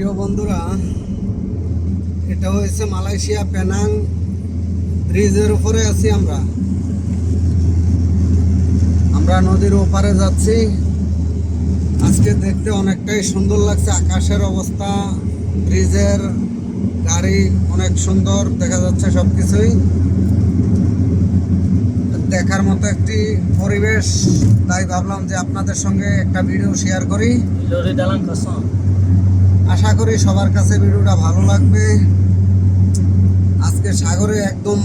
প্রিয় বন্ধুরা, এটা হয়েছে মালয়েশিয়া পেনাং ব্রিজের উপরে আছি আমরা। আমরা নদীর ওপারে যাচ্ছি। আজকে দেখতে অনেকটাই সুন্দর লাগছে, আকাশের অবস্থা, ব্রিজের গাড়ি অনেক সুন্দর, দেখা যাচ্ছে সব কিছুই দেখার মতো একটি পরিবেশ, তাই ভাবলাম যে আপনাদের সঙ্গে একটা ভিডিও শেয়ার করি. আশা করি সবার কাছে ভিডিওটা ভালো লাগবে। আজকে সাগরে একদম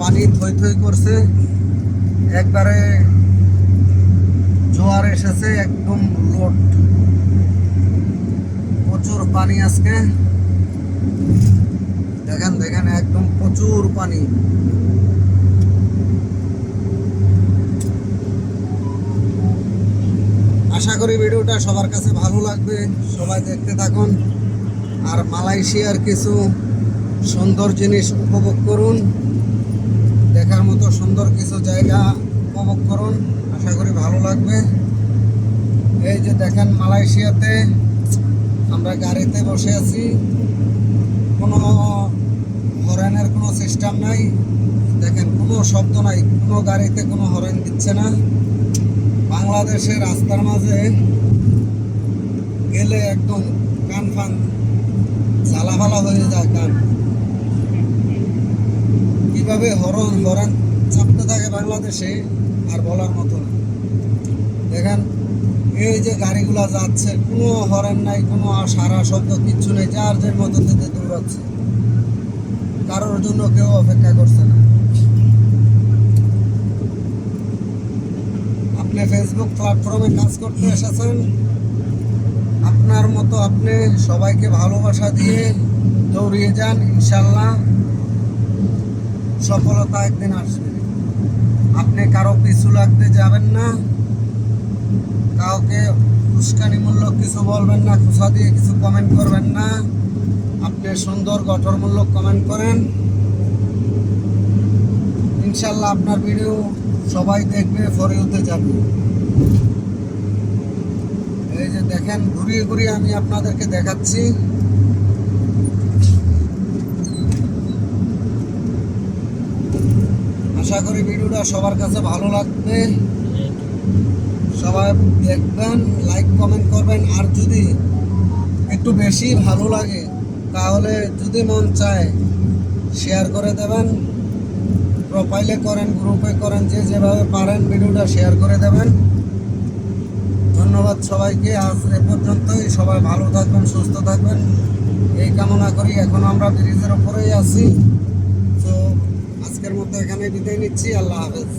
পানি থই থই করছে। একবারে জোয়ার এসেছে, একদম লোড। প্রচুর পানি আজকে। দেখেন দেখেন, একদম প্রচুর পানি। আশা করি ভিডিওটা সবার কাছে ভালো লাগবে। সবাই দেখতে থাকুন। আর মালয়েশিয়ার কিছু সুন্দর জিনিস উপভোগ করুন। দেখার মতো সুন্দর কিছু জায়গা উপভোগ করুন। আশা করি ভালো লাগবে। এই যে দেখেন মালয়েশিয়াতে আমরা গাড়িতে বসে আছি। কোনো হরেনের কোনো সিস্টেম নাই। দেখেন কোনো শব্দ নাই। কোনো গাড়িতে কোনো হরেন দিচ্ছে না। বাংলাদেশের রাস্তার মাঝে গেলে একদম কান ফান জ্বালাফালা হয়ে যায় কান। কীভাবে হরণ হরন চাপতে থাকে বাংলাদেশে আর বলার মতো না। দেখেন, এই যে গাড়িগুলা যাচ্ছে, কোনো হরেন নাই, কোনো সারা শব্দ, কিচ্ছু নেই, যার যে মতো থেকে দৌড়াচ্ছে। কারোর জন্য কেউ অপেক্ষা করছে না আপনি ফেসবুক প্ল্যাটফর্মে কাজ করতে এসেছেন। আপনার মতো আপনি সবাইকে ভালোবাসা দিয়ে দৌড়িয়ে যান ইনশাল্লাহ সফলতা একদিন আসবে। আপনি কারও পিছু লাগতে যাবেন না। কাউকে উস্কানিমূলক কিছু বলবেন না খুশা দিয়ে কিছু কমেন্ট করবেন না। আপনি সুন্দর গঠনমূলক কমেন্ট করেন। ইনশাল্লাহ আপনার ভিডিও সবাই দেখবে ফরিউতে যাবে। এই যে দেখেন, ঘুরিয়ে ঘুরিয়ে আমি আপনাদেরকে দেখাচ্ছি। আশা করি ভিডিওটা সবার কাছে ভালো লাগবে। সবাই দেখবেন লাইক কমেন্ট করবেন। আর যদি একটু বেশি ভালো লাগে, তাহলে যদি মন চায় শেয়ার করে দেবেন। প্রোফাইলে করেন গ্রুপে করেন, যে যেভাবে পারেন, ভিডিওটা শেয়ার করে দেবেন। ধন্যবাদ সবাইকে। আজ এ পর্যন্তই। সবাই ভালো থাকবেন, সুস্থ থাকবেন। এই কামনা করি। এখন আমরা ব্রিজের ওপরেই আছি। তো আজকের মতো এখানে বিদায় নিচ্ছি। আল্লাহ হাফেজ।